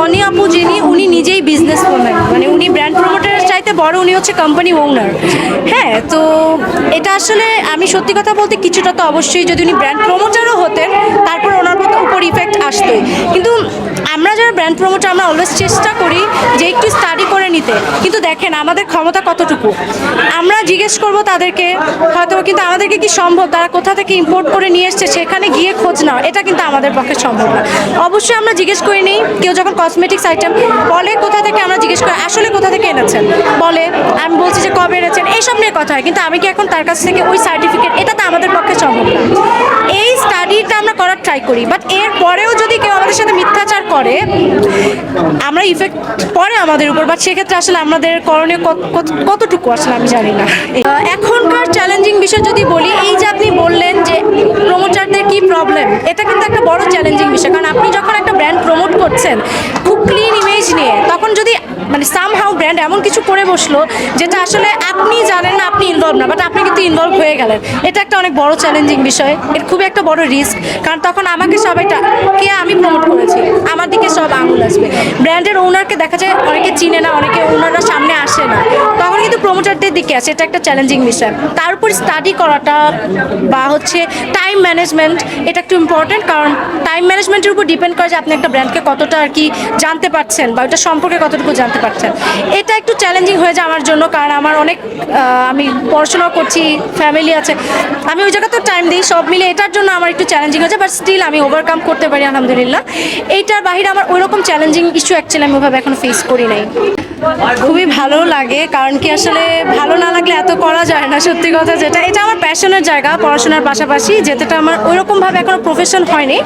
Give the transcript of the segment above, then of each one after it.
Tony আপু যিনি, উনি নিজেই বিজনেস ওনার মানে উনি ব্র্যান্ড প্রমোটারের চাইতে বড়, উনি হচ্ছে কোম্পানি ওনার হ্যাঁ তো এটা আসলে আমি সত্যি কথা বলতে কিছুটা তো অবশ্যই যদি উনি ব্র্যান্ড প্রমোটারও হতেন তারপর ওনার মতো উপর ইফেক্ট আসতোই কিন্তু আমরা যারা ব্র্যান্ড প্রমোটার আমরা অলওয়েজ চেষ্টা করি যে একটু স্টাডি করে নিতে। কিন্তু দেখেন আমাদের ক্ষমতা কতটুকু? আমরা জিজ্ঞেস করব তাদেরকে হয়তো কিন্তু আমাদেরকে কি সম্ভব? তারা কোথা থেকে ইম্পোর্ট করে নিয়ে এসছে, সেখানে গিয়ে খোঁজ নেওয়া এটা কিন্তু আমাদের পক্ষে সম্ভব না। অবশ্যই আমরা জিজ্ঞেস করি নিই। কেউ যখন কসমেটিক্স আইটেম বলে কোথা থেকে, আমরা জিজ্ঞেস করি, আসলে কোথা থেকে এনেছেন? বলে, আমি বলছি যে কবে এনেছেন? এইসব নিয়ে কথা হয়। কিন্তু আমি কি এখন তার কাছ থেকে ওই সার্টিফিকেট এটা তো আমাদের পক্ষে সম্ভব না। এই স্টাডিটা আমরা করার ট্রাই করি বাট এর পরেও যদি কেউ আমাদের সাথে মিথ্যাচার করে, আমরা ইফেক্ট পড়ে আমাদের উপর বাট সেক্ষেত্রে আসলে আমাদের করণীয় কত- কত- কতটুকু আসলে আমি জানি না। এখনকার চ্যালেঞ্জিং বিষয় যদি বলি, এই যে আপনি বললেন যে প্রমোটারদের কি প্রবলেম এটা কিন্তু একটা বড় চ্যালেঞ্জিং বিষয়, কারণ আপনি যখন একটা ব্র্যান্ড প্রমোট করছেন, খুব ক্লিন তখন যদি মানে সাম হাউ ব্র্যান্ড এমন কিছু করে বসল, যেটা আসলে আপনি জানেন না, আপনি ইনভলভ না বাট আপনি কিন্তু ইনভলভ হয়ে গেলেন। এটা একটা অনেক বড় চ্যালেঞ্জিং বিষয়। এর খুবই একটা বড় রিস্ক কারণ তখন আমাকে সবাই টা- কে আমি প্রমোট করেছি? আমার দিকে সব আঙুল আসবে। ব্র্যান্ডের ওনারকে দেখা যায় অনেকে চিনে না, অনেকে ওনাররা সামনে আসে না। তখন কিন্তু প্রমোটারদের দিকে আসে, এটা একটা চ্যালেঞ্জিং বিষয়। তার উপর স্টাডি করাটা বা হচ্ছে টাইম ম্যানেজমেন্ট এটা একটু ইম্পর্টেন্ট কারণ টাইম ম্যানেজমেন্টের উপর ডিপেন্ড করে যে আপনি একটা ব্র্যান্ডকে কতটা আর কি জানতে পারছেন বা ওটা সম্পর্কে কতটুকু জানতে পারছেন। এটা একটু চ্যালেঞ্জিং হয়ে যায় আমার জন্য কারণ আমার অনেক আমি পড়াশোনাও করছি ফ্যামিলি আছে। আমি ওই জায়গাতেও টাইম দিই, সব মিলে এটার জন্য আমার একটু চ্যালেঞ্জিং হয়েছে বাট স্টিল আমি ওভারকাম করতে পারি, আলহামদুলিল্লাহ। এইটার বাইরে আমার ওইরকম চ্যালেঞ্জিং ইস্যু অ্যাকচুয়ালি আমি ওভাবে এখন ফেস করি নাই। খুবই ভালো লাগে, কারণ কি আসলে ভালো না লাগলে এত করা যায় না, সত্যি কথা যেটা। এটা আমার প্যাশনের জায়গা, পড়াশোনার পাশাপাশি যেটা আমার ওইরকমভাবে এখনও প্রফেশন হয়নি।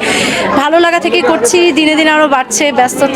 ভালো লাগা থেকে করছি, দিনে দিনে আরও বাড়ছে ব্যস্ততা।